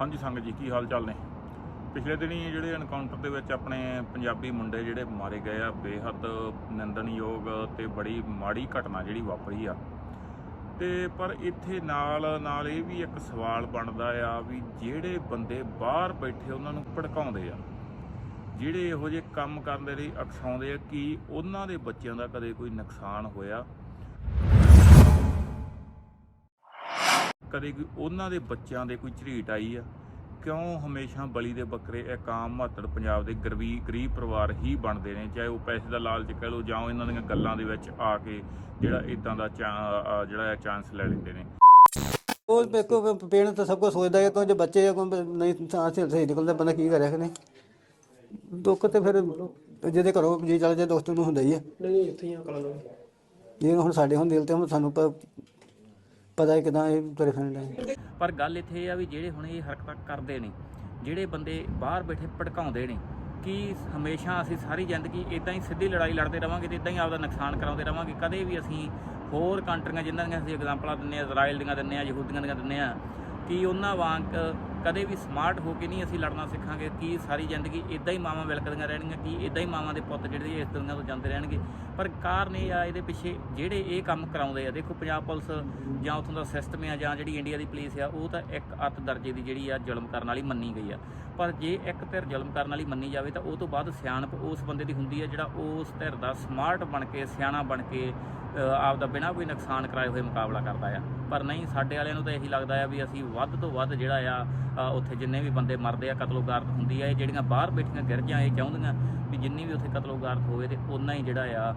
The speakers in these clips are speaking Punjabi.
ਹਾਂਜੀ ਸੰਗ ਜੀ, ਕੀ ਹਾਲ ਚਾਲ ਨੇ? ਪਿਛਲੇ ਦਿਨੀ ਜਿਹੜੇ ਐਨਕਾਊਂਟਰ ਦੇ ਵਿੱਚ ਆਪਣੇ ਪੰਜਾਬੀ ਮੁੰਡੇ ਜਿਹੜੇ ਮਾਰੇ ਗਏ ਆ, ਬੇਹੱਦ ਨਿੰਦਣਯੋਗ ਤੇ ਬੜੀ ਮਾੜੀ ਘਟਨਾ ਜਿਹੜੀ ਵਾਪਰੀ ਆ। ਤੇ ਪਰ ਇੱਥੇ ਨਾਲ ਨਾਲ ਇਹ ਵੀ ਇੱਕ ਸਵਾਲ ਬਣਦਾ ਆ ਵੀ ਜਿਹੜੇ ਬੰਦੇ ਬਾਹਰ ਬੈਠੇ ਉਹਨਾਂ ਨੂੰ ਭੜਕਾਉਂਦੇ ਆ, ਜਿਹੜੇ ਇਹੋ ਜਿਹੇ ਕੰਮ ਕਰਨ ਦੇ ਲਈ ਅਕਸਾਉਂਦੇ ਆ, ਕਿ ਉਹਨਾਂ ਦੇ ਬੱਚਿਆਂ ਦਾ ਕਦੇ ਕੋਈ ਨੁਕਸਾਨ ਹੋਇਆ? ਕਦੇ ਕੋਈ ਉਹਨਾਂ ਦੇ ਬੱਚਿਆਂ ਦੇ ਕੋਈ ਝਰੀਟ ਆਈ ਆ? ਕਿਉਂ ਹਮੇਸ਼ਾ ਬਲੀ ਦੇ ਬੱਕਰੇ ਇੱਕ ਆਮ ਮਾਤੜ ਪੰਜਾਬ ਦੇ ਗਰੀਬੀ ਗਰੀਬ ਪਰਿਵਾਰ ਹੀ ਬਣਦੇ ਨੇ? ਚਾਹੇ ਉਹ ਪੈਸੇ ਦਾ ਲਾਲਚ ਕਹਿ ਲਓ ਜਾਂ ਇਹਨਾਂ ਦੀਆਂ ਗੱਲਾਂ ਦੇ ਵਿੱਚ ਆ ਕੇ ਜਿਹੜਾ ਇਦਾਂ ਦਾ ਜਿਹੜਾ ਚਾਂਸ ਲੈ ਲੈਂਦੇ ਨੇ। ਉਹ ਦੇਖੋ ਪੇਰੈਂਟ ਤਾਂ ਸਭ ਕੁਝ ਸੋਚਦਾ ਹੈ ਕਿ ਜੋ ਬੱਚੇ ਨਹੀਂ ਤਾਂ ਸਹੀ ਨਿਕਲਦਾ ਬੰਦਾ ਕੀ ਕਰੇ ਕਿ ਨਹੀਂ? ਦੁੱਖ ਤੇ ਫਿਰ ਜਿਹਦੇ ਘਰੋਂ ਜੀ ਚੱਲ ਜਾਏ ਦੋਸਤ ਨੂੰ ਹੁੰਦਾ ਹੀ ਹੈ ਨਹੀਂ ਇੱਥੇ ਹੀ ਆ ਕਲਾਂ ਨੂੰ ਜੇ ਹੁਣ ਸਾਡੇ ਹੁਣ ਦਿਲ ਤੇ ਹੁਣ ਸਾਨੂੰ ਪ- ਪਤਾ ਹੈ ਕਿਦਾਂ ਇਹ ਤੁਰੇ ਫਿਰਦੇ ਪਰ ਗੱਲ ਇੱਥੇ ਇਹ ਆ ਵੀ ਜਿਹੜੇ ਹੁਣ ਇਹ ਹਰਕਤਾਂ ਕਰਦੇ ਨੇ, ਜਿਹੜੇ ਬੰਦੇ ਬਾਹਰ ਬੈਠੇ ਭੜਕਾਉਂਦੇ ਨੇ, ਕਿ ਹਮੇਸ਼ਾ ਅਸੀਂ ਸਾਰੀ ਜ਼ਿੰਦਗੀ ਇਦਾਂ ਹੀ ਸਿੱਧੀ ਲੜਾਈ ਲੜਦੇ ਰਵਾਂਗੇ ਤੇ ਇਦਾਂ ਹੀ ਆਪਦਾ ਨੁਕਸਾਨ ਕਰਾਉਂਦੇ ਰਵਾਂਗੇ? ਕਦੇ ਵੀ ਅਸੀਂ ਹੋਰ ਕੰਟਰੀਆਂ ਜਿਨ੍ਹਾਂ ਦੀਆਂ ਅਸੀਂ ਐਗਜ਼ਾਮਪਲਾਂ ਦਿੰਨੇ ਆ ਇਜ਼ਰਾਈਲ ਦੀਆਂ ਦਿੰਨੇ ਆ ਯਹੂਦੀਆਂ ਦੀਆਂ ਦਿੰਨੇ ਆ ਕਿ ਉਹਨਾਂ ਵਾਂਗ ਕਦੇ ਵੀ ਸਮਾਰਟ ਹੋ ਕੇ ਨਹੀਂ ਅਸੀਂ ਲੜਨਾ ਸਿੱਖਾਂਗੇ, ਕਿ ਸਾਰੀ ਜ਼ਿੰਦਗੀ ਇਦਾਂ ਹੀ ਮਾਵਾਂ ਵਿਲਕਦੀਆਂ ਰਹਿਣਗੀਆਂ, ਕੀ ਇਦਾਂ ਹੀ ਮਾਵਾਂ ਦੇ ਪੁੱਤ ਜਿਹੜੇ ਇਸ ਦੁਨੀਆ ਤੋਂ ਜਾਂਦੇ ਰਹਿਣਗੇ। ਪਰ ਕਾਰਨ ਇਹ ਆ, ਇਹਦੇ ਪਿੱਛੇ ਜਿਹੜੇ ਇਹ ਕੰਮ ਕਰਾਉਂਦੇ ਆ, ਦੇਖੋ ਪੰਜਾਬ ਪੁਲਿਸ ਜਾਂ ਉੱਥੋਂ ਦਾ ਸਿਸਟਮ ਆ ਜਾਂ ਜਿਹੜੀ ਇੰਡੀਆ ਦੀ ਪੁਲਿਸ ਆ, ਉਹ ਤਾਂ ਇੱਕ ਅੱਤ ਦਰਜੇ ਦੀ ਜਿਹੜੀ ਆ ਜ਼ੁਲਮ ਕਰਨ ਵਾਲੀ ਮੰਨੀ ਗਈ ਆ। ਪਰ ਜੇ ਇੱਕ ਧਿਰ ਜ਼ੁਲਮ ਕਰਨ ਵਾਲੀ ਮੰਨੀ ਜਾਵੇ ਤਾਂ ਉਹ ਤੋਂ ਬਾਅਦ ਸਿਆਣਪ ਉਸ ਬੰਦੇ ਦੀ ਹੁੰਦੀ ਆ ਜਿਹੜਾ ਉਸ ਧਿਰ ਦਾ ਸਮਾਰਟ ਬਣ ਕੇ, ਸਿਆਣਾ ਬਣ ਕੇ ਆਪ ਦਾ ਬਿਨਾਂ ਕੋਈ ਨੁਕਸਾਨ ਕਰਾਏ ਹੋਏ ਮੁਕਾਬਲਾ ਕਰਦਾ ਆ। ਪਰ ਨਹੀਂ, ਸਾਡੇ ਵਾਲਿਆਂ ਨੂੰ ਤਾਂ ਇਹੀ ਲੱਗਦਾ ਆ ਵੀ ਅਸੀਂ ਵੱਧ ਤੋਂ ਵੱਧ ਜਿਹੜਾ ਆ ਉੱਥੇ ਜਿੰਨੇ ਵੀ ਬੰਦੇ ਮਰਦੇ ਆ, ਕਤਲੋਗਾਰਤ ਹੁੰਦੀ ਆ, ਇਹ ਜਿਹੜੀਆਂ ਬਾਹਰ ਬੈਠੀਆਂ ਗਿਰਜਾਂ ਇਹ ਚਾਹੁੰਦੀਆਂ ਵੀ ਜਿੰਨੀ ਵੀ ਉੱਥੇ ਕਤਲੋਗਾਰਤ ਹੋਵੇ ਤੇ ਉਨਾ ਹੀ ਜਿਹੜਾ ਆ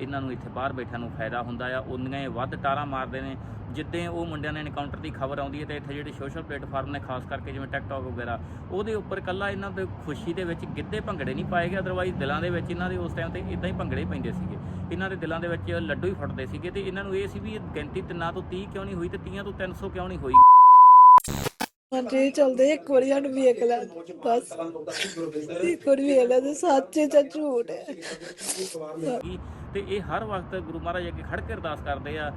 ਇਹਨਾਂ ਨੂੰ ਇੱਥੇ ਬਾਹਰ ਬੈਠਿਆਂ ਨੂੰ ਫਾਇਦਾ ਹੁੰਦਾ ਆ। ਉਨੀਆਂ ਇਹ ਵੱਧ ਟਾਰਾਂ ਮਾਰਦੇ ਨੇ। ਜਿੱਦਾਂ ਉਹ ਮੁੰਡਿਆਂ ਨੇ ਐਨਕਾਊਂਟਰ ਦੀ ਖਬਰ ਆਉਂਦੀ ਹੈ ਤੇ ਇੱਥੇ ਜਿਹੜੇ ਸੋਸ਼ਲ ਪਲੇਟਫਾਰਮ ਨੇ, ਖਾਸ ਕਰਕੇ ਜਿਵੇਂ ਟਿਕਟੌਕ ਵਗੈਰਾ, ਉਹਦੇ ਉੱਪਰ ਕੱਲਾ ਇਹਨਾਂ ਦੇ ਖੁਸ਼ੀ ਦੇ ਵਿੱਚ ਗਿੱਧੇ ਭੰਗੜੇ ਨਹੀਂ ਪਾਏ ਗਏ ਅਦਰਵਾਈਜ਼ ਦਿਲਾਂ ਦੇ ਵਿੱਚ ਇਹਨਾਂ ਦੇ ਉਸ ਟਾਈਮ ਤੇ ਇਦਾਂ ਹੀ ਭੰਗੜੇ ਹੀ ਪੈਂਦੇ ਸੀਗੇ। ਇਹਨਾਂ ਦੇ ਦਿਲਾਂ ਦੇ ਵਿੱਚ ਲੱਡੂ ਹੀ ਫੁੱਟਦੇ ਸੀਗੇ ਤੇ ਇਹਨਾਂ ਨੂੰ ਇਹ ਸੀ ਵੀ ਇਹ ਗਿਣਤੀ ਤਿੰਨਾਂ ਤੋਂ 30 ਕਿਉਂ ਨਹੀਂ ਹੋਈ ਤੇ 30 ਤੋਂ 300 ਕਿਉਂ ਨਹੀਂ ਹੋਈ? ਹਾਂਜੀ ਚੱਲਦੇ ਇੱਕ ਵਾਰੀ ਸਾਨੂੰ ਵੇਖ ਲੈ ਬਸ। ਇੱਕ ਵਾਰੀ ਵੇਖ ਲੈ ਤੇ ਸੱਚੇ ਚ ਝੂਠ ਹੈ। ਤੇ ਇਹ ਹਰ ਵਕਤ ਗੁਰੂ ਮਹਾਰਾਜ ਅੱਗੇ ਖੜ ਕੇ ਅਰਦਾਸ ਕਰਦੇ ਆ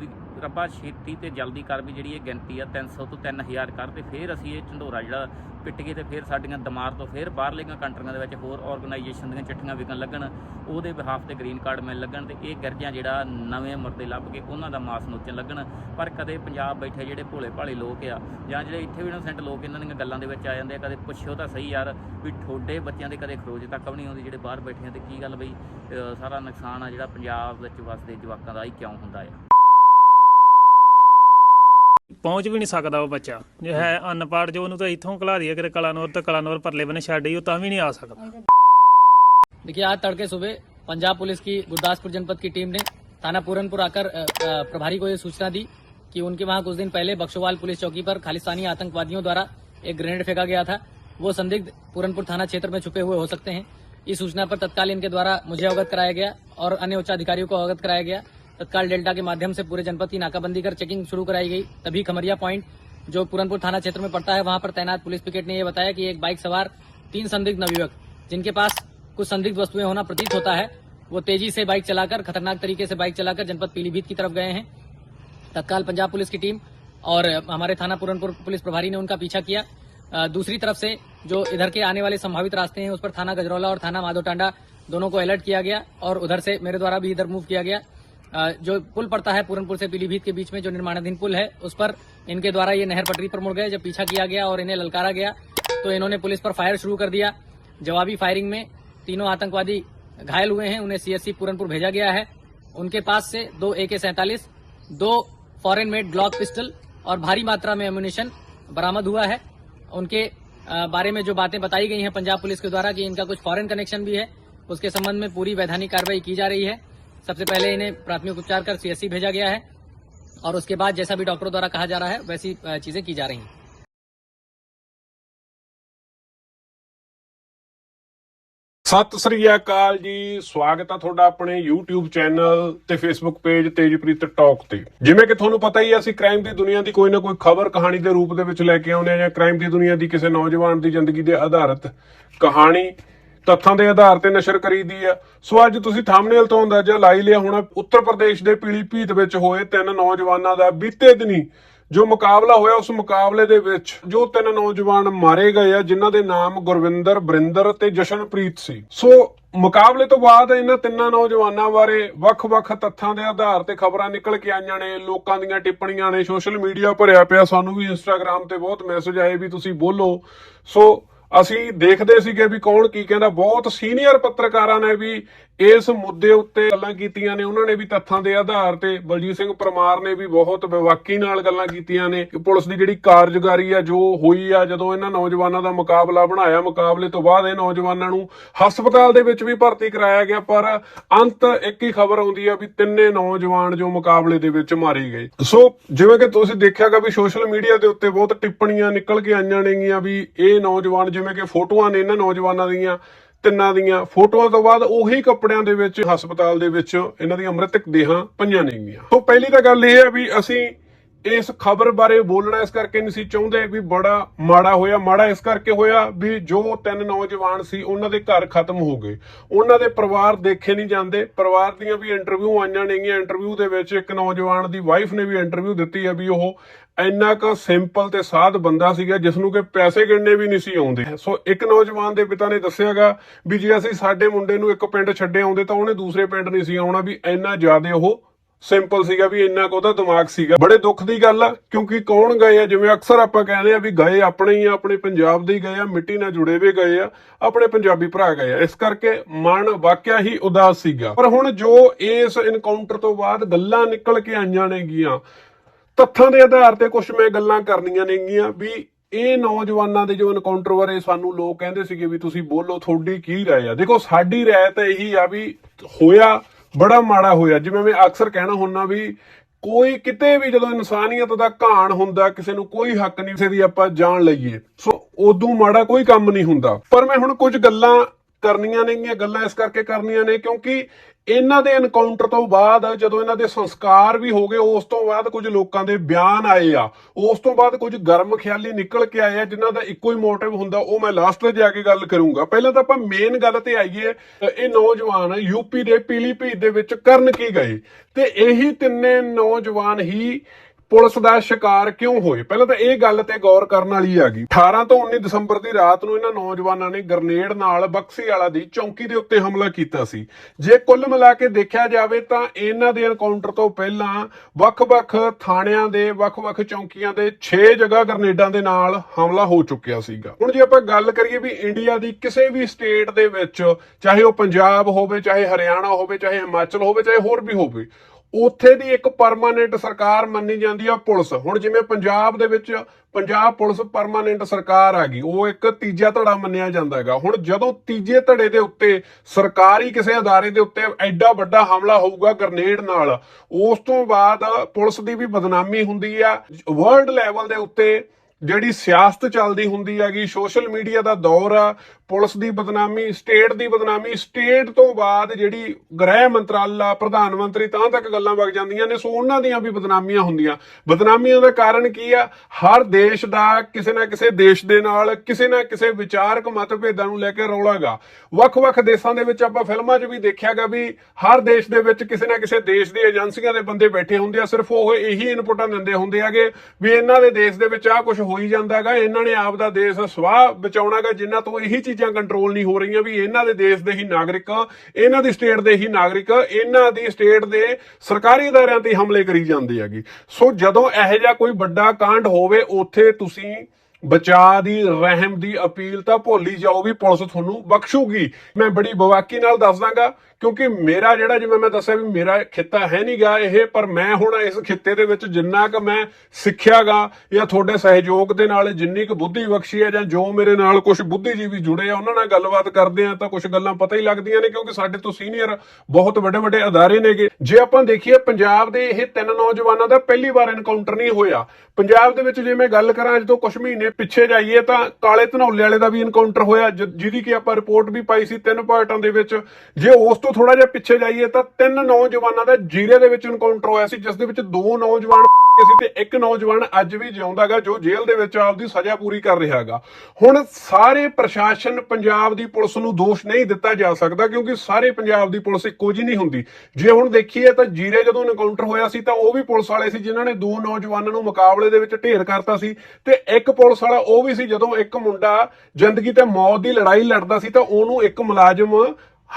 ਵੀ ਰੱਬਾ ਛੇਤੀ ਤੇ ਜਲਦੀ ਕਰ ਵੀ ਜਿਹੜੀ ਇਹ ਗਿਣਤੀ ਆ 300 ਤੋਂ 3000 ਕਰ ਤੇ ਫਿਰ ਅਸੀਂ ਇਹ ਝੰਡੋਰਾ ਜਿਹੜਾ ਪਿੱਟ ਕੇ ਤੇ ਫਿਰ ਸਾਡੀਆਂ ਦਿਮਾਗ ਤੋਂ ਫਿਰ ਬਾਹਰਲੀਆਂ ਕੰਟਰੀਆਂ ਦੇ ਵਿੱਚ ਹੋਰ ਆਰਗੇਨਾਈਜੇਸ਼ਨ ਦੀਆਂ ਚਿੱਠੀਆਂ ਵਿਕਣ ਲੱਗਣ, ਉਹਦੇ ਬਿਹਾਫ ਤੇ ਗ੍ਰੀਨ ਕਾਰਡ ਮਿਲ ਲੱਗਣ ਤੇ ਇਹ ਗਰਜਾਂ ਜਿਹੜਾ ਨਵੇਂ ਮੁਰਦੇ ਲੱਭ ਕੇ ਉਹਨਾਂ ਦਾ ਮਾਸ ਨੋਚਣ ਲੱਗਣ। ਪਰ ਕਦੇ ਪੰਜਾਬ ਬੈਠੇ ਜਿਹੜੇ ਭੋਲੇ ਭਾਲੇ ਲੋਕ ਆ ਜਾਂ ਜਿਹੜੇ ਇੱਥੇ ਵੀ ਇਨੋਸੈਂਟ ਲੋਕ ਇਹਨਾਂ ਦੀਆਂ ਗੱਲਾਂ ਦੇ ਵਿੱਚ ਆ ਜਾਂਦੇ ਆ, ਕਦੇ ਪੁੱਛਿਓ ਤਾਂ ਸਹੀ ਯਾਰ ਵੀ ਠੋਡੇ ਬੱਚਿਆਂ ਦੇ ਕਦੇ ਖਰੋਜ ਤੱਕ ਵੀ ਨਹੀਂ ਆਉਂਦੀ ਜਿਹੜੇ ਬਾਹਰ ਬੈਠੇ ਆ ਤੇ ਕੀ ਗੱਲ ਬਈ ਸਾਰਾ ਨੁਕਸਾਨ ਆ ਜਿਹੜਾ ਪੰਜਾਬ ਵਿੱਚ ਵਸਦੇ ਜਵਾਕਾਂ ਦਾ ਹੀ ਕਿਉਂ ਹੁੰਦਾ ਆ। ਪਹੁੰਚ ਵੀ ਨਹੀਂ ਸਕਦਾ ਉਹ ਬੱਚਾ ਜੇ ਹੈ ਅਨਪੜ੍ਹ ਜੋ ਉਹਨੂੰ ਤਾਂ ਇੱਥੋਂ ਕਲਾ ਦਈਏ ਕਿ ਕਲਾਨੌਰ ਤੇ ਕਲਾਨੌਰ ਪਰਲੇ ਬੰਨੇ ਛੱਡ ਆਈ ਉਹ ਤਾਂ ਵੀ ਨਹੀਂ ਆ ਸਕਦਾ देखिए आज तड़के सुबह पंजाब पुलिस की गुरदासपुर जनपद की टीम ने थाना पूरनपुर आकर अ, अ, प्रभारी को ये सूचना दी कि उनके वहां कुछ दिन पहले बक्सोवाल पुलिस चौकी पर खालिस्तानी आतंकवादियों द्वारा एक ग्रेनेड फेंका गया था वो संदिग्ध पूरनपुर थाना क्षेत्र में छुपे हुए हो सकते हैं इस सूचना पर तत्काल इनके द्वारा मुझे अवगत कराया गया और अन्य उच्च अधिकारियों को अवगत कराया गया तत्काल डेल्टा के माध्यम से पूरे जनपद की नाकाबंदी कर चेकिंग शुरू कराई गई। तभी खमरिया पॉइंट जो पूरनपुर थाना क्षेत्र में पड़ता है, वहाँ पर तैनात पुलिस पिकेट ने यह बताया कि एक बाइक सवार, तीन संदिग्ध नवयुवक, जिनके पास कुछ संदिग्ध वस्तुएँ होना प्रतीत होता है, वो तेज़ी से बाइक चलाकर, खतरनाक तरीके से बाइक चलाकर जनपद पीलीभीत की तरफ़ गए हैं। तत्काल पंजाब पुलिस की टीम और हमारे थाना पूरनपुर पुलिस प्रभारी ने उनका पीछा किया। दूसरी तरफ़ से जो इधर के आने वाले संभावित रास्ते हैं, उस पर थाना गजरौला और थाना माधोटांडा दोनों को अलर्ट किया गया और उधर से मेरे द्वारा भी इधर मूव किया गया। जो पुल पड़ता है पूरनपुर से पीलीभीत के बीच में, जो निर्माणाधीन पुल है, उस पर इनके द्वारा ये नहर पटरी पर मुड़ गए, जब पीछा किया गया और इन्हें ललकारा गया तो इन्होंने पुलिस पर फायर शुरू कर दिया। जवाबी फायरिंग में तीनों आतंकवादी घायल हुए हैं, उन्हें सीएससी पूरनपुर भेजा गया है। उनके पास से दो ए के सैंतालीस, दो फॉरेन मेड ग्लॉक पिस्टल और भारी मात्रा में एम्यूनिशन बरामद हुआ है। उनके बारे में जो बातें बताई गई हैं पंजाब पुलिस के द्वारा कि इनका कुछ फॉरेन कनेक्शन भी है, उसके संबंध में पूरी वैधानिक कार्रवाई की जा रही है। सबसे पहले इन्हें प्राथमिक उपचार कर सीएससी भेजा गया है और उसके बाद जैसा भी डॉक्टरों द्वारा कहा जा रहा है वैसी अ, चीजें की जा रही हैं ਸਤਿ ਸ੍ਰੀ ਅਕਾਲ ਜੀ ਸਵਾਗਤ ਆ ਤੁਹਾਡਾ ਆਪਣੇ YouTube ਚੈਨਲ ਤੇ Facebook ਪੇਜ ਤੇਜਪ੍ਰੀਤ ਟਾਕ ਤੇ ਜਿਵੇਂ ਕਿ ਤੁਹਾਨੂੰ ਪਤਾ ਹੀ ਹੈ ਅਸੀਂ ਕ੍ਰਾਈਮ ਦੀ ਦੁਨੀਆ ਦੀ ਕੋਈ ਨਾ ਕੋਈ ਖਬਰ ਕਹਾਣੀ ਦੇ ਰੂਪ ਦੇ ਵਿੱਚ ਲੈ ਕੇ ਆਉਂਦੇ ਆ ਜਾਂ ਕ੍ਰਾਈਮ ਦੀ ਦੁਨੀਆ ਦੀ ਕਿਸੇ ਨੌਜਵਾਨ ਦੀ ਜ਼ਿੰਦਗੀ ਦੇ ਆਧਾਰਿਤ ਕਹਾਣੀ ਤੱਥਾਂ ਦੇ ਆਧਾਰ ਤੇ ਨਸ਼ਰ ਕਰੀਦੀ ਆ। ਸੋ ਅੱਜ ਤੁਸੀਂ ਥੰਬਨੇਲ ਤੋਂ ਅੰਦਾਜ਼ਾ ਲਾਈ ਲਿਆ ਹੋਣਾ, ਉੱਤਰ ਪ੍ਰਦੇਸ਼ ਦੇ ਪੀਲੀਭੀਤ ਵਿੱਚ ਹੋਏ ਤਿੰਨ ਨੌਜਵਾਨਾਂ ਦਾ ਬੀਤੇ ਦਿਨੀ ਜੋ ਮੁਕਾਬਲਾ ਹੋਇਆ, ਉਸ ਮੁਕਾਬਲੇ ਦੇ ਵਿੱਚ ਜੋ ਤਿੰਨ ਨੌਜਵਾਨ ਮਾਰੇ ਗਏ ਆ, ਜਿਨ੍ਹਾਂ ਦੇ ਨਾਮ ਗੁਰਵਿੰਦਰ, ਬਰਿੰਦਰ ਤੇ ਜਸ਼ਨਪ੍ਰੀਤ ਸੀ। ਸੋ ਮੁਕਾਬਲੇ ਤੋਂ ਬਾਅਦ ਇਹਨਾਂ ਤਿੰਨਾਂ ਨੌਜਵਾਨਾਂ ਬਾਰੇ ਵੱਖ-ਵੱਖ ਤੱਥਾਂ ਦੇ ਆਧਾਰ ਤੇ ਖਬਰਾਂ ਨਿਕਲ ਕੇ ਆਈਆਂ ਨੇ, ਲੋਕਾਂ ਦੀਆਂ ਟਿੱਪਣੀਆਂ ਨੇ, ਸੋਸ਼ਲ ਮੀਡੀਆ ਭਰਿਆ ਪਿਆ, ਸਾਨੂੰ ਵੀ ਇੰਸਟਾਗ੍ਰam ਤੇ ਬਹੁਤ ਮੈਸੇਜ ਆਏ ਵੀ ਤੁਸੀਂ ਬੋਲੋ। ਸੋ ਅਸੀਂ ਦੇਖਦੇ ਸੀਗੇ ਵੀ ਕੌਣ ਕੀ ਕਹਿੰਦਾ। ਬਹੁਤ ਸੀਨੀਅਰ ਪੱਤਰਕਾਰਾਂ ਨੇ ਵੀ ਇਸ ਮੁੱਦੇ ਉੱਤੇ ਗੱਲਾਂ ਕੀਤੀਆਂ ਨੇ। ਉਹਨਾਂ ਨੇ ਵੀ ਤੱਥਾਂ ਦੇ ਆਧਾਰ ਤੇ ਬਲਜੀਤ ਸਿੰਘ ਪਰਮਾਰ ਨੇ ਵੀ ਬਹੁਤ ਵਿਵਾਕੀ ਨਾਲ ਗੱਲਾਂ ਕੀਤੀਆਂ ਨੇ ਕਿ ਪੁਲਿਸ ਦੀ ਜਿਹੜੀ ਕਾਰਜਕਾਰੀ ਆ, ਜੋ ਹੋਈ ਆ, ਜਦੋਂ ਇਹਨਾਂ ਨੌਜਵਾਨਾਂ ਦਾ ਮੁਕਾਬਲਾ ਬਣਾਇਆ, ਮੁਕਾਬਲੇ ਤੋਂ ਬਾਅਦ ਇਹ ਨੌਜਵਾਨਾਂ ਨੂੰ ਹਸਪਤਾਲ ਦੇ ਵਿੱਚ ਵੀ ਭਰਤੀ ਕਰਾਇਆ ਗਿਆ। ਪਰ ਅੰਤ ਇੱਕ ਹੀ ਖਬਰ ਆਉਂਦੀ ਆ ਵੀ ਤਿੰਨੇ ਨੌਜਵਾਨ ਜੋ ਮੁਕਾਬਲੇ ਦੇ ਵਿੱਚ ਮਾਰੇ ਗਏ। ਸੋ ਜਿਵੇਂ ਕਿ ਤੁਸੀਂ ਦੇਖਿਆਗਾ ਵੀ ਸੋਸ਼ਲ ਮੀਡੀਆ ਦੇ ਉੱਤੇ ਬਹੁਤ ਟਿੱਪਣੀਆਂ ਨਿਕਲ ਕੇ ਆਈਆਂ ਨੇਗੀਆਂ ਵੀ ਇਹ ਨੌਜਵਾਨ ਜਿਵੇਂ ਕਿ ਫੋਟੋਆਂ ਨੇ ਇਹਨਾਂ ਨੌਜਵਾਨਾਂ ਦੀਆਂ, ਤਿੰਨਾਂ ਦੀਆਂ। ਫੋਟੋਆਂ ਤੋਂ ਬਾਅਦ ਉਹੀ ਕੱਪੜਿਆਂ ਦੇ ਵਿੱਚ, ਹਸਪਤਾਲ ਦੇ ਵਿੱਚ ਇਹਨਾਂ ਦੀਆਂ ਮ੍ਰਿਤਕ ਦੇਹਾਂ ਪਈਆਂ ਨੇਗੀਆਂ ਸੋ ਪਹਿਲੀ ਤਾਂ ਗੱਲ ਇਹ ਹੈ ਵੀ ਅਸੀਂ ਇਸ ਖਬਰ ਬਾਰੇ ਬੋਲਣਾ ਇਸ ਕਰਕੇ ਨਹੀਂ ਸੀ ਚਾਹੁੰਦੇ ਵੀ ਬੜਾ ਮਾੜਾ ਹੋਇਆ। ਮਾੜਾ ਇਸ ਕਰਕੇ ਹੋਇਆ ਵੀ ਜੋ ਤਿੰਨ ਨੌਜਵਾਨ ਸੀ, ਉਹਨਾਂ ਦੇ ਘਰ ਖਤਮ ਹੋ ਗਏ। ਉਹਨਾਂ ਦੇ ਪਰਿਵਾਰ ਦੇਖੇ ਨਹੀਂ ਜਾਂਦੇ। ਪਰਿਵਾਰ ਦੀਆਂ ਵੀ ਇੰਟਰਵਿਊ ਆਈਆਂ ਨੇਗੀਆਂ। ਇੰਟਰਵਿਊ ਦੇ ਵਿੱਚ ਇੱਕ ਨੌਜਵਾਨ ਦੀ ਵਾਈਫ ਨੇ ਵੀ ਇੰਟਰਵਿਊ ਦਿੱਤੀ ਹੈ ਵੀ ਉਹ ਇੰਨਾ ਕੁ ਸਿੰਪਲ ਤੇ ਸਾਧ ਬੰਦਾ ਸੀਗਾ ਜਿਸ ਨੂੰ ਕਿ ਪੈਸੇ ਗਿਣਨੇ ਵੀ ਨਹੀਂ ਸੀ ਆਉਂਦੇ। ਸੋ ਇੱਕ ਨੌਜਵਾਨ ਦੇ ਪਿਤਾ ਨੇ ਦੱਸਿਆਗਾ ਵੀ ਜੇ ਅਸੀਂ ਸਾਡੇ ਮੁੰਡੇ ਨੂੰ ਇੱਕ ਪਿੰਡ ਛੱਡੇ ਆਉਂਦੇ ਤਾਂ ਉਹਨੇ ਦੂਸਰੇ ਪਿੰਡ ਨਹੀਂ ਸੀ ਆਉਣਾ ਵੀ ਇੰਨਾ ਜ਼ਿਆਦਾ ਉਹ ਸਿੰਪਲ ਸੀਗਾ ਵੀ ਇੰਨਾ ਕੁ ਉਹਦਾ ਦਿਮਾਗ ਸੀਗਾ। ਬੜੇ ਦੁੱਖ ਦੀ ਗੱਲ ਆ, ਕਿਉਂਕਿ ਕੌਣ ਗਏ ਆ? ਜਿਵੇਂ ਅਕਸਰ ਆਪਾਂ ਕਹਿੰਦੇ ਆ ਵੀ ਗਏ ਆਪਣੇ ਹੀ ਆ, ਆਪਣੇ ਪੰਜਾਬ ਦੇ ਹੀ ਗਏ ਆ, ਮਿੱਟੀ ਨਾਲ ਜੁੜੇ ਵੀ ਗਏ ਆ, ਆਪਣੇ ਪੰਜਾਬੀ ਭਰਾ ਗਏ ਆ। ਇਸ ਕਰਕੇ ਮਨ ਵਾਕਿਆ ਹੀ ਉਦਾਸ ਸੀਗਾ। ਪਰ ਹੁਣ ਜੋ ਇਸ ਇਨਕਾਊਂਟਰ ਤੋਂ ਬਾਅਦ ਗੱਲਾਂ ਨਿਕਲ ਕੇ ਆਈਆਂ ਨੇ ਗੀਆਂ ਤੱਥਾਂ ਦੇ ਆਧਾਰ ਤੇ ਕੁਝ ਮੈਂ ਗੱਲਾਂ ਕਰਨੀਆਂ ਨੇਗੀਆਂ ਵੀ ਇਹ ਨੌਜਵਾਨਾਂ ਦੇ ਜੋ ਐਨਕਾਊਂਟਰ ਬਾਰੇ ਸਾਨੂੰ ਲੋਕ ਕਹਿੰਦੇ ਸੀਗੇ ਵੀ ਤੁਸੀਂ ਬੋਲੋ, ਤੁਹਾਡੀ ਕੀ ਰਾਏ ਆ? ਦੇਖੋ, ਸਾਡੀ ਰਾਏ ਤਾਂ ਇਹੀ ਆ ਵੀ ਹੋਇਆ, ਬੜਾ ਮਾੜਾ ਹੋਇਆ। ਜਿਵੇਂ ਮੈਂ ਅਕਸਰ ਕਹਿਣਾ ਹੁੰਨਾ ਵੀ ਕੋਈ ਕਿਤੇ ਵੀ ਜਦੋਂ ਇਨਸਾਨੀਅਤ ਦਾ ਘਾਣ ਹੁੰਦਾ, ਕਿਸੇ ਨੂੰ ਕੋਈ ਹੱਕ ਨਹੀਂ ਕਿਸੇ ਦੀ ਆਪਾਂ ਜਾਣ ਲਈਏ। ਸੋ ਉਦੋਂ ਮਾੜਾ ਕੋਈ ਕੰਮ ਨਹੀਂ ਹੁੰਦਾ। ਪਰ ਮੈਂ ਹੁਣ ਕੁਝ ਗੱਲਾਂ ਕਰਨੀਆਂ ਨੇਗੀਆਂ ਗੱਲਾਂ ਇਸ ਕਰਕੇ ਕਰਨੀਆਂ ਨੇ ਕਿਉਂਕਿ ਇਹਨਾਂ ਦੇ ਐਨਕਾਊਂਟਰ ਤੋਂ ਬਾਅਦ ਜਦੋਂ ਇਹਨਾਂ ਦੇ ਸੰਸਕਾਰ ਵੀ ਹੋ ਗਏ, ਉਸ ਤੋਂ ਬਾਅਦ ਕੁਝ ਲੋਕਾਂ ਦੇ ਬਿਆਨ ਆਏ ਆ। ਉਸ ਤੋਂ ਬਾਅਦ ਕੁਝ ਗਰਮ ਖਿਆਲੀ ਨਿਕਲ ਕੇ ਆਏ ਆ, ਜਿਨ੍ਹਾਂ ਦਾ ਇੱਕੋ ਹੀ ਮੋਟਿਵ ਹੁੰਦਾ, ਉਹ ਮੈਂ ਲਾਸਟ ਤੇ ਜਾ ਕੇ ਗੱਲ ਕਰੂੰਗਾ। ਪਹਿਲਾਂ ਤਾਂ ਆਪਾਂ ਮੇਨ ਗੱਲ ਤੇ ਆਈਏ ਇਹ ਨੌਜਵਾਨ ਯੂਪੀ ਦੇ ਪੀਲੀਭੀਤ ਦੇ ਵਿੱਚ ਕਰਨ ਕੀ ਗਏ? ਤੇ ਇਹੀ ਤਿੰਨੇ ਨੌਜਵਾਨ ਹੀ ਪੁਲਿਸ ਦਾ ਸ਼ਿਕਾਰ ਕਿਉਂ ਹੋਏ? ਪਹਿਲਾਂ ਤਾਂ ਇਹ ਗੱਲ ਤੇ ਗੌਰ ਕਰਨ ਵਾਲੀ ਆ ਗਈ। 18 ਤੋਂ 19 ਦਸੰਬਰ ਦੀ ਰਾਤ ਨੂੰ ਇਹਨਾਂ ਨੌਜਵਾਨਾਂ ਨੇ ਗ੍ਰਨੇਡ ਨਾਲ ਬਕਸੀ ਵਾਲਾ ਦੀ ਚੌਂਕੀ ਦੇ ਉੱਤੇ ਹਮਲਾ ਕੀਤਾ ਸੀ। ਜੇ ਕੁੱਲ ਮਿਲਾ ਕੇ ਦੇਖਿਆ ਜਾਵੇ ਤਾਂ ਇਹਨਾਂ ਦੇ ਐਨਕਾਊਂਟਰ ਤੋਂ ਪਹਿਲਾਂ ਵੱਖ-ਵੱਖ ਥਾਣਿਆਂ ਦੇ, ਵੱਖ-ਵੱਖ ਚੌਂਕੀਆਂ ਦੇ 6 ਜਗ੍ਹਾ ਗ੍ਰਨੇਡਾਂ ਦੇ ਨਾਲ ਹਮਲਾ ਹੋ ਚੁੱਕਿਆ ਸੀਗਾ। ਹੁਣ ਜੇ ਆਪਾਂ ਗੱਲ ਕਰੀਏ ਵੀ ਇੰਡੀਆ ਦੀ ਕਿਸੇ ਵੀ ਸਟੇਟ ਦੇ ਵਿੱਚ, ਚਾਹੇ ਉਹ ਪੰਜਾਬ ਹੋਵੇ, ਚਾਹੇ ਹਰਿਆਣਾ ਹੋਵੇ, ਚਾਹੇ ਹਿਮਾਚਲ ਹੋਵੇ, ਚਾਹੇ ਹੋਰ ਵੀ ਹੋਵੇ ਉੱਥੇ ਦੀ ਇੱਕ ਪਰਮਾਨੈਂਟ ਸਰਕਾਰ ਮੰਨੀ ਜਾਂਦੀ ਆ ਪੁਲਿਸ। ਹੁਣ ਜਿਵੇਂ ਪੰਜਾਬ ਦੇ ਵਿੱਚ ਪੰਜਾਬ ਪੁਲਿਸ ਪਰਮਾਨੈਂਟ ਸਰਕਾਰ ਆ ਗਈ, ਉਹ ਇੱਕ ਤੀਜਾ ਧੜਾ ਮੰਨਿਆ ਜਾਂਦਾ ਹੈਗਾ। ਹੁਣ ਜਦੋਂ ਤੀਜੇ ਧੜੇ ਦੇ ਉੱਤੇ ਸਰਕਾਰੀ ਕਿਸੇ ਅਦਾਰੇ ਦੇ ਉੱਤੇ ਐਡਾ ਵੱਡਾ ਹਮਲਾ ਹੋਊਗਾ ਗ੍ਰਨੇਡ ਨਾਲ, ਉਸ ਤੋਂ ਬਾਅਦ ਪੁਲਿਸ ਦੀ ਵੀ ਬਦਨਾਮੀ ਹੁੰਦੀ ਆ। ਵਰਲਡ ਲੈਵਲ ਦੇ ਉੱਤੇ ਜਿਹੜੀ ਸਿਆਸਤ ਚੱਲਦੀ ਹੁੰਦੀ ਹੈਗੀ ਸੋਸ਼ਲ ਮੀਡੀਆ ਦਾ ਦੌਰ ਆ ਪੁਲਿਸ ਦੀ ਬਦਨਾਮੀ, ਸਟੇਟ ਦੀ ਬਦਨਾਮੀ, ਸਟੇਟ ਤੋਂ ਬਾਅਦ ਜਿਹੜੀ ਗ੍ਰਹਿ ਮੰਤਰਾਲਾ, ਪ੍ਰਧਾਨ ਮੰਤਰੀ, ਤਾਂ ਤੱਕ ਗੱਲਾਂ ਵਗ ਜਾਂਦੀਆਂ ਨੇ, ਸੋ ਉਹਨਾਂ ਦੀਆਂ ਵੀ ਬਦਨਾਮੀਆਂ ਹੁੰਦੀਆਂ। ਬਦਨਾਮੀਆਂ ਦਾ ਕਾਰਨ ਕੀ ਆ? ਹਰ ਦੇਸ਼ ਦਾ ਕਿਸੇ ਨਾ ਕਿਸੇ ਦੇਸ਼ ਦੇ ਨਾਲ, ਕਿਸੇ ਨਾ ਕਿਸੇ ਵਿਚਾਰਕ ਮਤਭੇਦਾਂ ਨੂੰ ਲੈ ਕੇ ਰੌਲਾਗਾ। ਵੱਖ-ਵੱਖ ਦੇਸ਼ਾਂ ਦੇ ਵਿੱਚ ਆਪਾਂ ਫਿਲਮਾਂ 'ਚ ਵੀ ਦੇਖਿਆਗਾ ਵੀ ਹਰ ਦੇਸ਼ ਦੇ ਵਿੱਚ ਕਿਸੇ ਨਾ ਕਿਸੇ ਦੇਸ਼ ਦੀ ਏਜੰਸੀਆਂ ਦੇ ਬੰਦੇ ਬੈਠੇ ਹੁੰਦੇ ਆ, ਸਿਰਫ ਉਹ ਇਹੀ ਇਨਪੁਟਾਂ ਦਿੰਦੇ ਹੁੰਦੇ ਆਗੇ ਵੀ ਇਹਨਾਂ ਦੇ ਦੇਸ਼ ਦੇ ਵਿੱਚ ਆ ਕੁਝ ਹੋਈ ਜਾਂਦਾ ਹੈਗਾ ਇਹਨਾਂ ਨੇ ਆਪ ਦਾ ਦੇਸ਼ ਸਵਾਹ ਬਚਾਉਣਾਗਾ ਜਿਨ੍ਹਾਂ ਤੋਂ ਇਹੀ ਚੀਜ਼ ਕੰਟਰੋਲ ਨਹੀਂ ਹੋ ਰਹੀਆਂ ਵੀ ਇਹਨਾਂ ਦੇ ਦੇਸ਼ ਦੇ ਹੀ ਨਾਗਰਿਕ, ਇਹਨਾਂ ਦੀ ਸਟੇਟ ਦੇ ਹੀ ਨਾਗਰਿਕ, ਇਹਨਾਂ ਦੀ ਸਟੇਟ ਦੇ ਸਰਕਾਰੀ ਅਦਾਰਿਆਂ ਤੇ ਹਮਲੇ ਕਰੀ ਜਾਂਦੇ ਹੈਗੇ। ਸੋ ਜਦੋਂ ਇਹੋ ਜਿਹਾ ਕੋਈ ਵੱਡਾ ਕਾਂਡ ਹੋਵੇ, ਉੱਥੇ ਤੁਸੀਂ ਬਚਾ ਦੀ, ਰਹਿਮ ਦੀ ਅਪੀਲ ਤਾਂ ਭੁੱਲ ਹੀ ਜਾਓ ਵੀ ਪੁਲਿਸ ਤੁਹਾਨੂੰ ਬਖਸ਼ੂਗੀ। ਮੈਂ ਬੜੀ ਬਵਾਕੀ ਨਾਲ ਦੱਸ ਦਾਂਗਾ ਕਿਉਂਕਿ ਮੇਰਾ ਜਿਹੜਾ ਜਿਵੇਂ ਮੈਂ ਦੱਸਿਆ ਵੀ ਮੇਰਾ ਖਿੱਤਾ ਹੈ ਨਹੀਂਗਾ ਇਹ, ਪਰ ਮੈਂ ਹੁਣ ਇਸ ਖਿੱਤੇ ਦੇ ਵਿੱਚ ਜਿੰਨਾ ਕੁ ਮੈਂ ਸਿੱਖਿਆਗਾ ਜਾਂ ਤੁਹਾਡੇ ਸਹਿਯੋਗ ਦੇ ਨਾਲ ਜਿੰਨੀ ਕੁ ਬੁੱਧੀ ਬਖਸ਼ੀ ਹੈ ਜਾਂ ਜੋ ਮੇਰੇ ਨਾਲ ਕੁਝ ਬੁੱਧੀਜੀਵੀ ਜੁੜੇ ਆ, ਉਹਨਾਂ ਨਾਲ ਗੱਲਬਾਤ ਕਰਦੇ ਆ, ਤਾਂ ਕੁਝ ਗੱਲਾਂ ਪਤਾ ਹੀ ਲੱਗਦੀਆਂ ਨੇ ਕਿਉਂਕਿ ਸਾਡੇ ਤੋਂ ਸੀਨੀਅਰ ਬਹੁਤ ਵੱਡੇ ਵੱਡੇ ਅਦਾਰੇ ਨੇਗੇ ਜੇ ਆਪਾਂ ਦੇਖੀਏ ਪੰਜਾਬ ਦੇ ਇਹ ਤਿੰਨ ਨੌਜਵਾਨਾਂ ਦਾ ਪਹਿਲੀ ਵਾਰ ਐਨਕਾਊਂਟਰ ਨਹੀਂ ਹੋਇਆ। ਪੰਜਾਬ ਦੇ ਵਿੱਚ ਜੇ ਮੈਂ ਗੱਲ ਕਰਾਂ ਅੱਜ ਤੋਂ ਕੁਝ ਮਹੀਨੇ ਪਿੱਛੇ ਜਾਈਏ ਤਾਂ ਕਾਲੇ ਧਨੌਲੇ ਵਾਲੇ ਦਾ ਵੀ ਐਨਕਾਊਂਟਰ ਹੋਇਆ ਜਿਹਦੀ ਕਿ ਆਪਾਂ ਰਿਪੋਰਟ ਵੀ ਪਾਈ ਸੀ ਤਿੰਨ ਪੁਆਇੰਟਾਂ ਦੇ ਵਿੱਚ। ਜੇ ਉਸ ਤੋਂ ਥੋੜਾ ਜਿਹਾ ਪਿੱਛੇ ਜਾਈਏ ਤਾਂ ਤਿੰਨ ਨੌਜਵਾਨਾਂ ਦਾ ਜੀਰੇ ਦੇ ਵਿੱਚ ਐਨਕਾਊਂਟਰ ਹੋਇਆ ਸੀ, ਜਿਸ ਦੇ ਵਿੱਚ ਦੋ ਨੌਜਵਾਨ ਸੀ ਤੇ ਇੱਕ ਨੌਜਵਾਨ ਅੱਜ ਵੀ ਜਿਉਂਦਾਗਾ, ਜੋ ਜੇਲ੍ਹ ਦੇ ਵਿੱਚ ਆਪਦੀ ਸਜ਼ਾ ਪੂਰੀ ਕਰ ਰਿਹਾ ਹੈਗਾ। ਹੁਣ ਸਾਰੇ ਪ੍ਰਸ਼ਾਸਨ ਪੰਜਾਬ ਦੀ ਪੁਲਿਸ ਨੂੰ ਦੋਸ਼ ਨਹੀਂ ਦਿੱਤਾ ਜਾ ਸਕਦਾ, ਕਿਉਂਕਿ ਸਾਰੇ ਪੰਜਾਬ ਦੀ ਪੁਲਿਸ ਇੱਕੋ ਜਿਹੀ ਨਹੀਂ ਹੁੰਦੀ। ਜੇ ਹੁਣ ਦੇਖੀਏ ਤਾਂ ਜੀਰੇ ਜਦੋਂ ਇਨਕਾਊਂਟਰ ਹੋਇਆ ਸੀ ਤਾਂ ਉਹ ਵੀ ਪੁਲਿਸ ਵਾਲੇ ਸੀ, ਜਿਨ੍ਹਾਂ ਨੇ ਦੋ ਨੌਜਵਾਨਾਂ ਨੂੰ ਮੁਕਾਬਲੇ ਦੇ ਵਿੱਚ ਢੇਰ ਕਰਤਾ ਸੀ ਤੇ ਇੱਕ ਪੁਲਿਸ ਵਾਲਾ ਉਹ ਵੀ ਸੀ, ਜਦੋਂ ਇੱਕ ਮੁੰਡਾ ਜ਼ਿੰਦਗੀ ਤੇ ਮੌਤ ਦੀ ਲੜਾਈ ਲੜਦਾ ਸੀ ਤਾਂ ਉਹਨੂੰ ਇੱਕ ਮੁਲਾਜ਼ਮ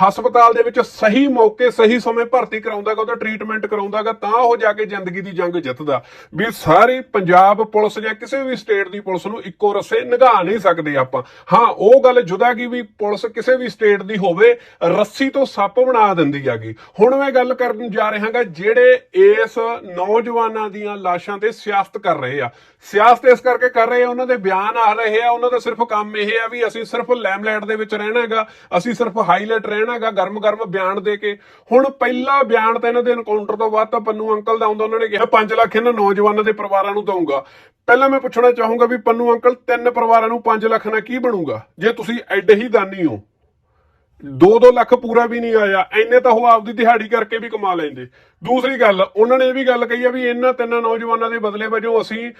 ਹਸਪਤਾਲ ਦੇ ਵਿੱਚ ਸਹੀ ਮੌਕੇ, ਸਹੀ ਸਮੇਂ ਭਰਤੀ ਕਰਾਉਂਦਾਗਾ, ਉਹਦਾ ਟ੍ਰੀਟਮੈਂਟ ਕਰਾਉਂਦਾਗਾ, ਤਾਂ ਉਹ ਜਾ ਕੇ ਜ਼ਿੰਦਗੀ ਦੀ ਜੰਗ ਜਿੱਤਦਾ। ਵੀ ਸਾਰੀ ਪੰਜਾਬ ਪੁਲਿਸ ਜਾਂ ਕਿਸੇ ਵੀ ਸਟੇਟ ਦੀ ਪੁਲਿਸ ਨੂੰ ਇੱਕੋ ਰਸੇ ਨਿਗਾਹ ਨਹੀਂ ਸਕਦੇ ਆਪਾਂ। ਹਾਂ, ਉਹ ਗੱਲ ਜੁਦਾ ਕੀ ਵੀ ਪੁਲਿਸ ਕਿਸੇ ਵੀ ਸਟੇਟ ਦੀ ਹੋਵੇ, ਰੱਸੀ ਤੋਂ ਸੱਪ ਬਣਾ ਦਿੰਦੀ ਹੈਗੀ। ਹੁਣ ਮੈਂ ਗੱਲ ਕਰਨ ਜਾ ਰਿਹਾਗਾ ਜਿਹੜੇ ਇਸ ਨੌਜਵਾਨਾਂ ਦੀਆਂ ਲਾਸ਼ਾਂ ਤੇ ਸਿਆਸਤ ਕਰ ਰਹੇ ਆ। ਸਿਆਸਤ ਇਸ ਕਰਕੇ ਕਰ ਰਹੇ ਆ, ਉਹਨਾਂ ਦੇ ਬਿਆਨ ਆ ਰਹੇ ਆ, ਉਹਨਾਂ ਦਾ ਸਿਰਫ ਕੰਮ ਇਹ ਆ ਵੀ ਅਸੀਂ ਸਿਰਫ ਲੈਮਲਾਈਟ ਦੇ ਵਿੱਚ ਰਹਿਣਾ ਹੈਗਾ, ਅਸੀਂ ਸਿਰਫ ਹਾਈਲਾਈਟ ਰਹਿਣਾ ਹੈਗਾ, ਗਰਮ-ਗਰਮ ਬਿਆਨ ਦੇ ਕੇ। ਹੁਣ ਪਹਿਲਾ ਬਿਆਨ ਤਾਂ ਇਹਨਾਂ ਦੇ ਐਨਕਾਊਂਟਰ ਤੋਂ ਬਾਅਦ ਤਾਂ ਪੰਨੂ ਅੰਕਲ ਦਾ ਆਉਂਦਾ, ਉਹਨਾਂ ਨੇ ਕਿਹਾ 5 ਲੱਖ ਇਹਨਾਂ ਨੌਜਵਾਨਾਂ ਦੇ ਪਰਿਵਾਰਾਂ ਨੂੰ ਦਊਂਗਾ। ਪਹਿਲਾਂ ਮੈਂ ਪੁੱਛਣਾ ਚਾਹੂੰਗਾ ਵੀ ਪੰਨੂ ਅੰਕਲ, ਤਿੰਨ ਪਰਿਵਾਰਾਂ ਨੂੰ 5 ਲੱਖ ਨਾਲ ਕੀ ਬਣੂਗਾ? ਜੇ ਤੁਸੀਂ ਐਡੇ ਹੀ ਦਾਨੀ ਹੋ 2-2 ਲੱਖ ਪੂਰਾ ਵੀ ਨਹੀਂ ਆਇਆ ਐਨੇ ਤਾਂ ਉਹ ਆਪਦੀ ਦਿਹਾੜੀ ਕਰਕੇ ਵੀ ਕਮਾ ਲੈਂਦੇ। ਦੂਸਰੀ ਗੱਲ, ਉਹਨਾਂ ਨੇ ਇਹ ਵੀ ਗੱਲ ਕਹੀ ਆ ਵੀ ਇਹਨਾਂ ਤਿੰਨਾਂ ਨੌਜਵਾਨਾਂ ਦੇ ਬਦਲੇ ਵਜੋਂ ਅਸੀਂ